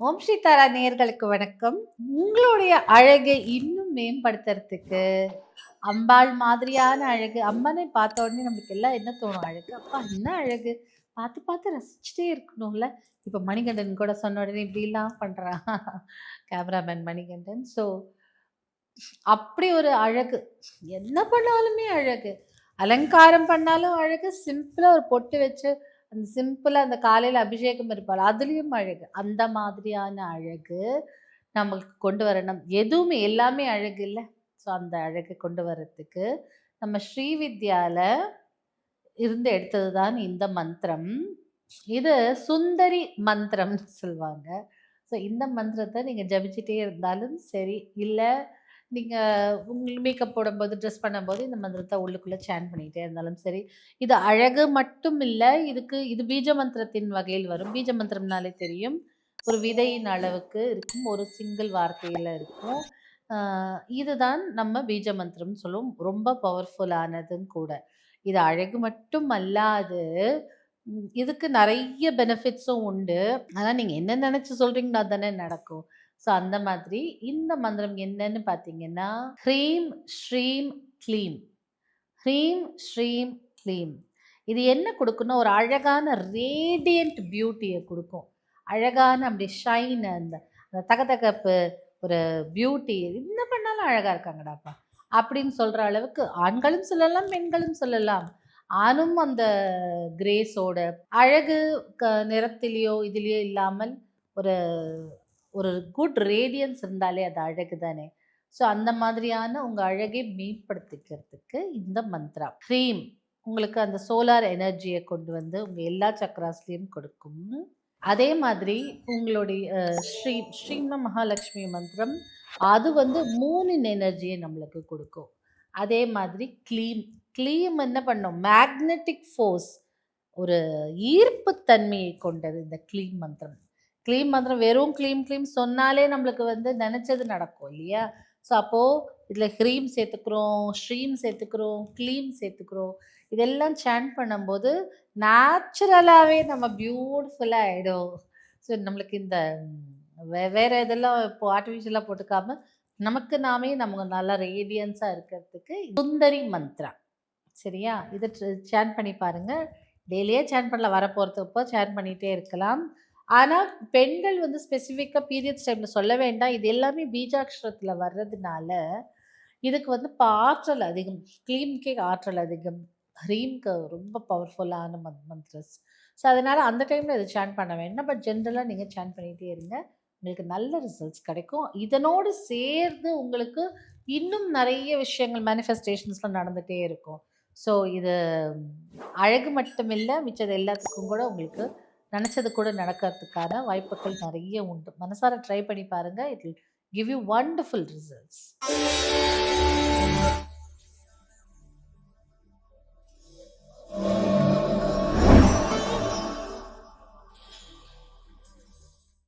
ஓம் ஸ்ரீ தாரா நேயர்களுக்கு வணக்கம். உங்களுடைய அழகை இன்னும் மேம்படுத்துறதுக்கு அம்பாள் மாதிரியான அழகு அம்மனை பார்த்த உடனே நம்மளுக்கு எல்லாம் என்ன தோணும்? அழகு. அப்பா என்ன அழகு? பார்த்து பார்த்து ரசிச்சுட்டே இருக்கணும்ல. இப்போ மணிகண்டன் கூட சொன்ன உடனே இப்படிலாம் பண்ணுறான் கேமராமேன் மணிகண்டன். ஸோ அப்படி ஒரு அழகு. என்ன பண்ணாலுமே அழகு. அலங்காரம் பண்ணாலும் அழகு. சிம்பிளாக ஒரு பொட்டு வச்சு அந்த சிம்பிளாக அந்த காலையில் அபிஷேகம் இருப்பாள். அதுலேயும் அழகு. அந்த மாதிரியான அழகு நம்மளுக்கு கொண்டு வரணும். எதுவுமே எல்லாமே அழகு இல்லை. ஸோ அந்த அழகு கொண்டு வர்றதுக்கு நம்ம ஸ்ரீவித்யாவில் இருந்து எடுத்தது தான் இந்த மந்திரம். இது சுந்தரி மந்திரம்னு சொல்லுவாங்க. ஸோ இந்த மந்திரத்தை நீங்கள் ஜபிச்சுட்டே இருந்தாலும் சரி இல்லை நீங்கள் உங்களுக்கு மேக்கப் போடும்போது ட்ரெஸ் பண்ணும்போது இந்த மந்திரத்தை உள்ளுக்குள்ளே சேன் பண்ணிகிட்டே இருந்தாலும் சரி. இது அழகு மட்டும் இல்லை இதுக்கு இது பீஜ மந்திரத்தின் வகையில் வரும். பீஜ மந்திரம்னாலே தெரியும். ஒரு விதையின் அளவுக்கு இருக்கும். ஒரு சிங்கிள் வார்த்தையில் இருக்கும். இதுதான் நம்ம பீஜ மந்திரம் சொல்லுவோம் ரொம்ப பவர்ஃபுல்லானதும் கூட. இது அழகு மட்டும் அல்லாது இதுக்கு நிறைய பெனிஃபிட்ஸும் உண்டு. ஆனால் நீங்கள் என்ன நினச்சி சொல்கிறீங்களோ அதுதானே நடக்கும். ஸோ அந்த மாதிரி இந்த மந்திரம் என்னன்னு பார்த்தீங்கன்னா ஹ்ரீம் ஸ்ரீம் க்ளீம். ஹ்ரீம் ஸ்ரீம் க்ளீம். இது என்ன கொடுக்குன்னா ஒரு அழகான ரேடியண்ட் பியூட்டியை கொடுக்கும். அழகான அப்படி ஷைன் அந்த அந்த தகதகப்பு ஒரு பியூட்டி என்ன பண்ணாலும் அழகாக இருக்காங்கடாப்பா. அப்படின்னு சொல்கிற அளவுக்கு ஆண்களும் சொல்லலாம் பெண்களும் சொல்லலாம். ஆணும் அந்த கிரேஸோட அழகு க நிறத்திலேயோ இதுலேயோ இல்லாமல் ஒரு ஒரு குட் ரேடியன்ஸ் இருந்தாலே அது அழகு தானே ஸோ அந்த மாதிரியான உங்கள் அழகை மேம்படுத்திக்கிறதுக்கு இந்த மந்த்ரா. க்ரீம் உங்களுக்கு அந்த சோலார் எனர்ஜியை கொண்டு வந்து உங்கள் எல்லா சக்கராஸ்லேயும் கொடுக்கும் அதே மாதிரி உங்களுடைய ஸ்ரீ ஸ்ரீம மகாலட்சுமி மந்திரம் அது வந்து மூணின் எனர்ஜியை நம்மளுக்கு கொடுக்கும். அதே மாதிரி க்ளீம் க்ளீம் என்ன பண்ணும்? மேக்னெட்டிக் ஃபோர்ஸ் ஒரு ஈர்ப்புத்தன்மையை கொண்டது இந்த க்ளீம் மந்திரம். க்ளீம் மந்திரம் வெறும் க்ளீம் க்ளீம் சொன்னாலே நம்மளுக்கு வந்து நினச்சது நடக்கும் இல்லையா? ஸோ அப்போது இதில் ஹ்ரீம் சேர்த்துக்கிறோம் ஸ்ரீம் சேர்த்துக்கிறோம் க்ளீம் சேர்த்துக்கிறோம். இதெல்லாம் சேன் பண்ணும்போது நேச்சுரலாகவே நம்ம பியூட்டிஃபுல்லாக ஆகிடும் ஸோ நம்மளுக்கு இந்த வே- வேறு இதெல்லாம் இப்போ ஆர்டிஃபிஷியலாக போட்டுக்காமல் நமக்கு நாமே நம்ம நல்லா ரேடியன்ஸாக இருக்கிறதுக்கு சுந்தரி மந்த்ரா. சரியா? இதை சேன் பண்ணி பாருங்கள் டெய்லியே சேன் பண்ணல வரப்போகிறதுப்போ சேன் பண்ணிகிட்டே இருக்கலாம். ஆனால் பெண்கள் வந்து ஸ்பெசிஃபிக்காக பீரியட்ஸ் டைமில் சொல்ல வேண்டாம். இது எல்லாமே பீஜாட்சரத்தில் வர்றதுனால இதுக்கு வந்து இப்போ ஆற்றல் அதிகம். க்ளீம்கே ஆற்றல் அதிகம். ஹ்ரீம்க்கு ரொம்ப பவர்ஃபுல்லான மந்த் மந்த்ரஸ் ஸோ அதனால் அந்த டைமில் இதை சேன் பண்ண வேண்டாம். பட் ஜென்ரலாக நீங்கள் சேன் பண்ணிகிட்டே இருங்க. உங்களுக்கு நல்ல ரிசல்ட்ஸ் கிடைக்கும். இதனோடு சேர்ந்து உங்களுக்கு இன்னும் நிறைய விஷயங்கள் மேனிஃபெஸ்டேஷன்ஸ்லாம் நடந்துகிட்டே இருக்கும். ஸோ இது அழகு மட்டும் இல்லை மிச்சது எல்லாத்துக்கும் கூட உங்களுக்கு நினச்சது கூட நடக்கிறதுக்கான வாய்ப்புகள் நிறைய உண்டு. மனசார ட்ரை பண்ணி பாருங்கள் it will give you wonderful results